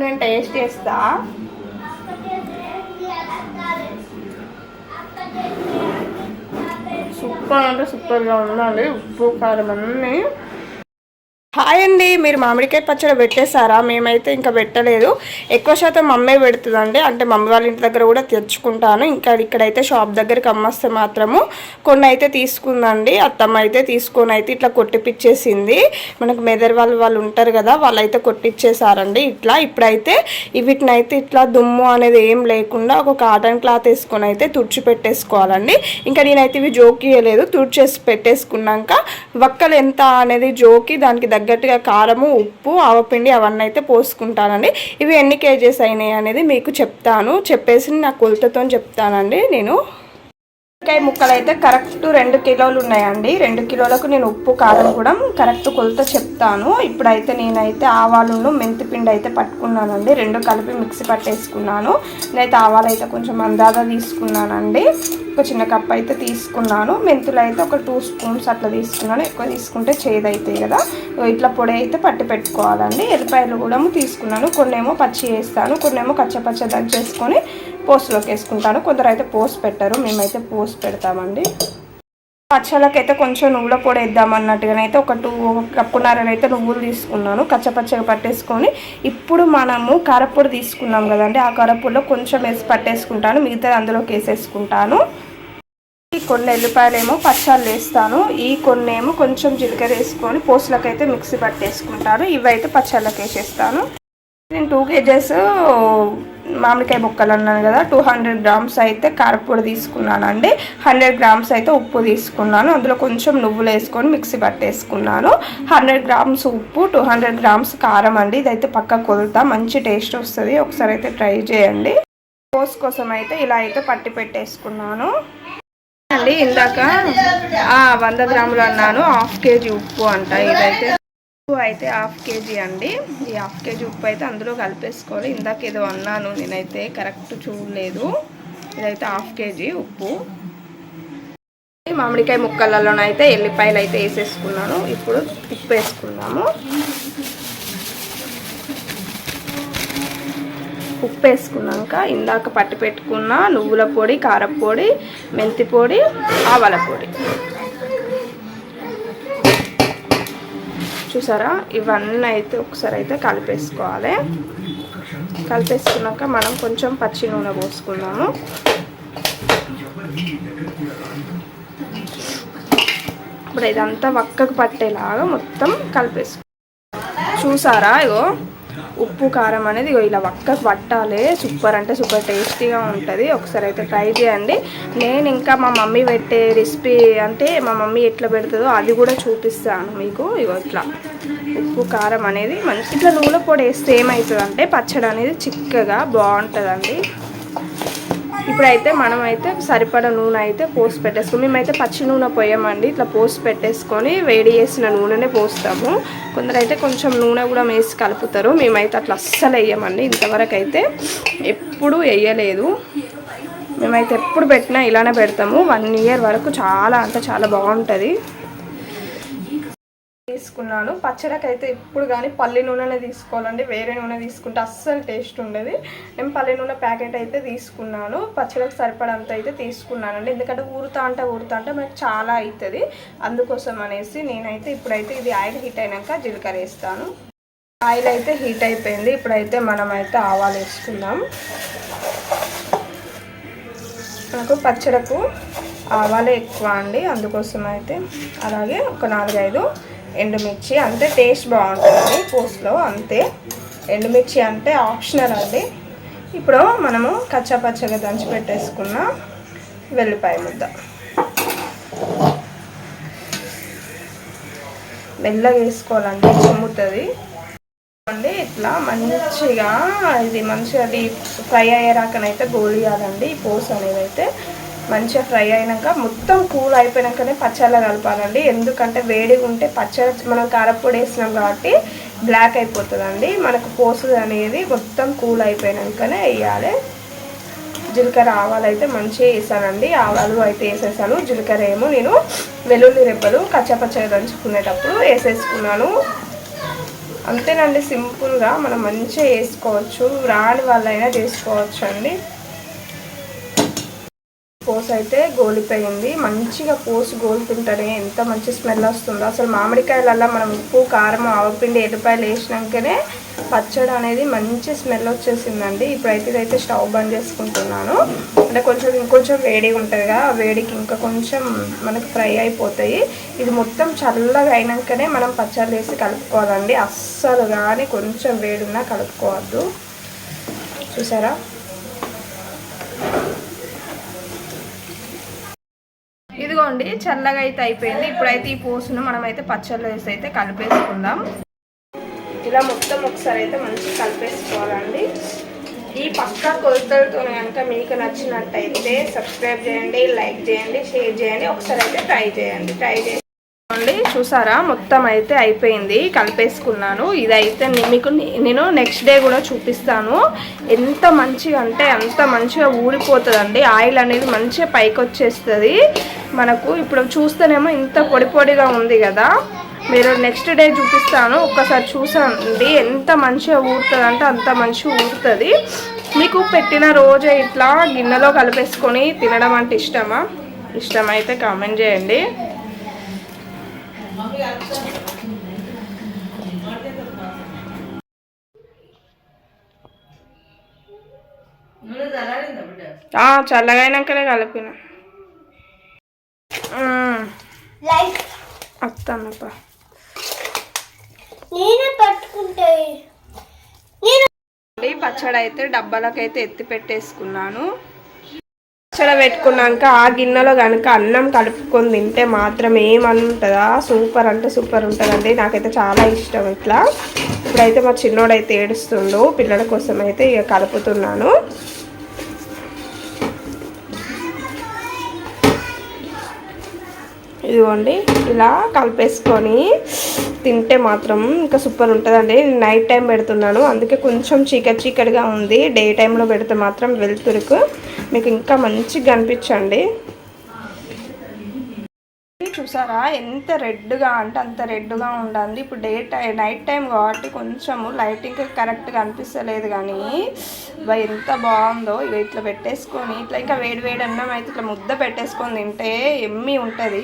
నేను టేస్ట్ చేస్తా. సూపర్ అంటే సూపర్గా ఉండాలి. ఉప్పు కారం అన్నీ. హాయ్ అండి మీరు మామిడికాయ పచ్చడి పెట్టేశారా? మేమైతే ఇంకా పెట్టలేదు. ఎక్కువ శాతం మమ్మీ పెడుతుందండి. అంటే మమ్మీ వాళ్ళ ఇంటి దగ్గర కూడా తెచ్చుకుంటాను. ఇంకా ఇక్కడైతే షాప్ దగ్గరికి అమ్మస్తే మాత్రము కొన్ని అయితే తీసుకుందండి. అత్తమ్మ అయితే తీసుకొని అయితే ఇట్లా కొట్టిపిచ్చేసింది. మనకు మెదర్ వాళ్ళు వాళ్ళు ఉంటారు కదా వాళ్ళైతే కొట్టిచ్చేసారండి ఇట్లా. ఇప్పుడైతే వీటిని అయితే ఇట్లా దుమ్ము అనేది ఏం లేకుండా ఒక కాటన్ క్లాత్ వేసుకొని అయితే తుడిచి పెట్టేసుకోవాలండి. ఇంకా నేనైతే ఇవి జోకియలేదు తుడిచేసి పెట్టేసుకున్నాక వక్కలు ఎంత అనేది జోకి దానికి తగ్గట్టుగా కారము ఉప్పు ఆవపిండి అవన్నీ అయితే పోసుకుంటానండి. ఇవి ఎన్ని కేజీస్ అయినాయి అనేది మీకు చెప్తాను. చెప్పేసి నా కొలతతో చెప్తానండి నేను. మిరపకాయ ముక్కలు అయితే కరెక్ట్ రెండు కిలోలు ఉన్నాయండి. రెండు కిలోలకు నేను ఉప్పు కారం కూడా కరెక్ట్ కొలత చెప్తాను. ఇప్పుడైతే నేనైతే ఆవాలను మెంతి పిండి అయితే పట్టుకున్నానండి. రెండు కలిపి మిక్సీ పట్టేసుకున్నాను. నేనైతే ఆవాలు అయితే కొంచెం అందాగా తీసుకున్నానండి. ఒక చిన్న కప్ అయితే తీసుకున్నాను. మెంతులు అయితే ఒక టూ స్పూన్స్ అట్లా తీసుకున్నాను. ఎక్కువ తీసుకుంటే చేదు కదా. ఇట్లా పొడి అయితే పట్టి పెట్టుకోవాలండి. ఎల్లిపాయలు కూడా తీసుకున్నాను. కొన్ని ఏమో పచ్చి వేస్తాను కొన్ని ఏమో కచ్చపచ్చ దంచేసుకొని పోస్ట్లోకి వేసుకుంటాను కొందరు అయితే పోస్ట్ పెట్టరు. మేమైతే పోస్ట్ పెడతామండి. పచ్చళ్ళకి అయితే కొంచెం నువ్వుల పొడి వేద్దామన్నట్టుగానైతే ఒక టూ కప్పున్నరనైతే నువ్వులు తీసుకున్నాను. కచ్చపచ్చగా పట్టేసుకొని ఇప్పుడు మనము కారపొడి తీసుకున్నాం కదండి. ఆ కారపొడిలో కొంచెం వేసి పట్టేసుకుంటాను. మిగతా అందులోకి వేసేసుకుంటాను. ఈ కొన్ని ఎల్లిపాయలేమో పచ్చాలు వేస్తాను. ఈ కొన్ని ఏమో కొంచెం జీలకర్ర వేసుకొని పోస్టులకైతే మిక్సీ పట్టేసుకుంటాను. ఇవైతే పచ్చళ్ళకి వేసేస్తాను. నేను టూ కేజెస్ మామిడికాయ ముక్కలు అన్నాను కదా టూ హండ్రెడ్ గ్రామ్స్ అయితే కారపొడి తీసుకున్నానండి. హండ్రెడ్ గ్రామ్స్ అయితే ఉప్పు తీసుకున్నాను. అందులో కొంచెం నువ్వులు వేసుకొని మిక్సీ పట్టేసుకున్నాను. హండ్రెడ్ గ్రామ్స్ ఉప్పు టూ హండ్రెడ్ గ్రామ్స్ కారం అండి. ఇదైతే పక్క కొలుతా. మంచి టేస్ట్ వస్తుంది. ఒకసారి అయితే ట్రై చేయండి. కోస్ కోసం అయితే ఇలా అయితే పట్టి పెట్టేసుకున్నాను. అండి ఇందాక వంద గ్రాములు అన్నాను. హాఫ్ కేజీ ఉప్పు అంట. ఇదైతే ఉప్పు అయితే హాఫ్ కేజీ అండి. ఈ హాఫ్ కేజీ ఉప్పు అయితే అందులో కలిపేసుకోవాలి. ఇందాక ఏదో అన్నాను నేనైతే కరెక్ట్ చూడలేదు. ఇదైతే హాఫ్ కేజీ ఉప్పు. మామిడికాయ ముక్కలలోనైతే ఎల్లిపాయలు అయితే వేసేసుకున్నాను. ఇప్పుడు ఉప్పు వేసుకున్నాము ఉప్పు వేసుకున్నాక ఇందాక పట్టి పెట్టుకున్న నువ్వుల పొడి కారపొడి మెంతి పొడి ఆవాల పొడి. చూసారా? ఇవన్నీ అయితే ఒకసారి అయితే కలిపేసుకోవాలి. కలిపేసుకున్నాక మనం కొంచెం పచ్చి నూనె పోసుకుందాము. ఇప్పుడు ఇదంతా వక్కకు పట్టేలాగా మొత్తం కలిపేసుకో చూసారా ఇగో? ఉప్పు కారం అనేది ఇలా వక్కకు పట్టాలి సూపర్ అంటే సూపర్ టేస్టీగా ఉంటుంది. ఒకసారి అయితే ట్రై చేయండి. నేను ఇంకా మా మమ్మీ పెట్టే రెసిపీ అంటే మా మమ్మీ ఎట్లా పెడుతుందో అది కూడా చూపిస్తాను మీకు. ఇగో ఇట్లా ఉప్పు కారం అనేది మంచి ఇట్లా నూనె పొడి వేస్తే ఏమవుతుందంటే పచ్చడి అనేది చిక్కగా బాగుంటుందండి. ఇప్పుడైతే మనం అయితే సరిపడ నూనె అయితే పోసి పెట్టేసుకుని మేమైతే పచ్చి నూనె పోయామండి. ఇట్లా పోసి పెట్టేసుకొని వేడి చేసిన నూనెనే పోస్తాము. కొందరైతే కొంచెం నూనె కూడా వేసి కలుపుతారు. మేమైతే అట్లా అస్సలు వేయమండి. ఇంతవరకు అయితే ఎప్పుడు వేయలేదు. మేమైతే ఎప్పుడు పెట్టినా ఇలానే పెడతాము. వన్ ఇయర్ వరకు చాలా అంటే చాలా బాగుంటుంది. తీసుకున్నాను. పచ్చడికి అయితే ఇప్పుడు కానీ పల్లి నూనెనే తీసుకోవాలండి. వేరే నూనె తీసుకుంటే అస్సలు టేస్ట్ ఉండదు. నేను పల్లి నూనె ప్యాకెట్ అయితే తీసుకున్నాను. పచ్చడికి సరిపడంత అయితే తీసుకున్నానండి. ఎందుకంటే ఊరుతా అంటే ఊరుతా అంటే మనకు చాలా అవుతుంది అందుకోసం అనేసి నేనైతే ఇప్పుడైతే ఇది ఆయిల్ హీట్ అయినాక జీలకర్ర వేస్తాను. ఆయిల్ అయితే హీట్ అయిపోయింది. ఇప్పుడైతే మనం అయితే ఆవాలు వేసుకుందాం. నాకు పచ్చడకు ఆవాలే ఎక్కువ అండి. అందుకోసం అయితే అలాగే ఒక నాలుగైదు ఎండుమిర్చి అంతే టేస్ట్ బాగుంటుంది పోస్ట్లో అంతే. ఎండుమిర్చి అంటే ఆప్షనల్ అండి. ఇప్పుడు మనము కచ్చాపచ్చగా దంచి పెట్టేసుకున్న వెల్లిపాయ ముద్ద. మెల్లగా వేసుకోవాలండి చిమ్ముతుంది. అండి ఇట్లా మంచిగా ఇది మంచిగా అది ఫ్రై అయ్యేరాకనైతే గోలియాలండి ఈ పోస్ అనేది అయితే. మంచిగా ఫ్రై అయినాక మొత్తం కూల్ అయిపోయినాకనే పచ్చళ్ళ కలపాలండి. ఎందుకంటే వేడిగా ఉంటే పచ్చడి మనం కారపొడి వేసినాం కాబట్టి బ్లాక్ అయిపోతుందండి. మనకు పోసులు అనేది మొత్తం కూల్ అయిపోయినాకనే వేయాలి. జీలకర్ర ఆవాలు అయితే మంచిగా వేసానండి. ఆవాలు అయితే వేసేసాను. జీలకర్ర ఏమో నేను వెల్లుల్లి రెబ్బలు కచ్చపచ్చగా దంచుకునేటప్పుడు వేసేసుకున్నాను. అంతేనండి సింపుల్గా మనం మంచిగా వేసుకోవచ్చు. రాని వాళ్ళైనా చేసుకోవచ్చు అండి పోస్ అయితే గోలిపోయింది. మంచిగా పోసు గోలుతుంటేనే ఎంత మంచి స్మెల్ వస్తుందో. అసలు మామిడికాయలల్లో మనం ఉప్పు కారం ఆవపిండి ఎల్లిపాయలు వేసినాకనే పచ్చడి అనేది మంచి స్మెల్ వచ్చేసిందండి. ఇప్పుడైతే ఇదైతే స్టవ్ బంద్ చేసుకుంటున్నాను. అంటే కొంచెం ఇంకొంచెం వేడి ఉంటుంది కదా ఆ వేడికి ఇంకా కొంచెం మనకు ఫ్రై అయిపోతాయి. ఇది మొత్తం చల్లగా అయినాకనే మనం పచ్చడి వేసి కలుపుకోవాలండి. అస్సలు కానీ కొంచెం వేడున్నా కలుపుకోవద్దు. చూసారా? ఇదిగోండి చల్లగా అయితే అయిపోయింది. ఇప్పుడైతే ఈ పోసును మనం అయితే పచ్చళ్ళు వేసి అయితే కలిపేసుకుందాం. ఇలా మొత్తం ఒకసారి అయితే మంచిగా కలిపేసుకోవాలండి. ఈ పక్కా కొలతలతో కనుక మీకు నచ్చినట్టయితే సబ్స్క్రైబ్ చేయండి లైక్ చేయండి షేర్ చేయండి. ఒకసారి అయితే ట్రై చేయండి. ట్రై చేసి చూసారా? మొత్తం అయితే అయిపోయింది. కలిపేసుకున్నాను. ఇదైతే మీకు నేను నెక్స్ట్ డే కూడా చూపిస్తాను. ఎంత మంచిగా అంటే అంత మంచిగా ఊడిపోతుందండి ఆయిల్ అనేది మంచిగా పైకి వచ్చేస్తుంది మనకు ఇప్పుడు చూస్తేనేమో ఇంత పొడి పొడిగా ఉంది కదా. మీరు నెక్స్ట్ డే చూపిస్తాను. ఒక్కసారి చూసండి. ఎంత మంచిగా ఊరుతుంది అంటే అంత మంచిగా ఊడుతుంది మీకు పెట్టిన రోజే ఇట్లా గిన్నెలో కలిపేసుకొని తినడం అంటే ఇష్టమా? ఇష్టమైతే కామెంట్ చేయండి. నూనె చల్లారిందా బిడ్డ ఆ, చల్లగా అయినాకనే కలిపిన వస్తానప్ప పచ్చడి అయితే డబ్బాలకైతే ఎత్తి పెట్టేసుకున్నాను. పచ్చడి పెట్టుకున్నాక ఆ గిన్నెలో కనుక అన్నం కలుపుకొని తింటే మాత్రం ఏమంటుందా సూపర్ అంటే సూపర్ ఉంటుందండి. నాకైతే చాలా ఇష్టం ఇట్లా. ఇప్పుడైతే మా చిన్నోడైతే ఏడుస్తుండు. పిల్లల కోసం అయితే ఇక కలుపుతున్నాను. ఇదిగోండి ఇలా కలిపేసుకొని తింటే మాత్రం ఇంకా సూపర్ ఉంటుందండి. నేను నైట్ టైం పెడుతున్నాను అందుకే కొంచెం చీకటి చీకటిగా ఉంది. డే టైంలో పెడితే మాత్రం వెలుతురుకు మీకు ఇంకా మంచిగా కనిపించండి చూసారా ఎంత రెడ్గా అంటే అంత రెడ్గా ఉండండి ఇప్పుడు డే టైం నైట్ టైం కాబట్టి కొంచెము లైటింగ్ కరెక్ట్గా అనిపిస్తలేదు కానీ బా ఎంత బాగుందో. ఇవి ఇట్లా పెట్టేసుకొని ఇట్లా ఇంకా వేడి వేడి అన్నం అయితే ఇట్లా ముద్ద పెట్టేసుకొని తింటే ఎమ్మి ఉంటుంది.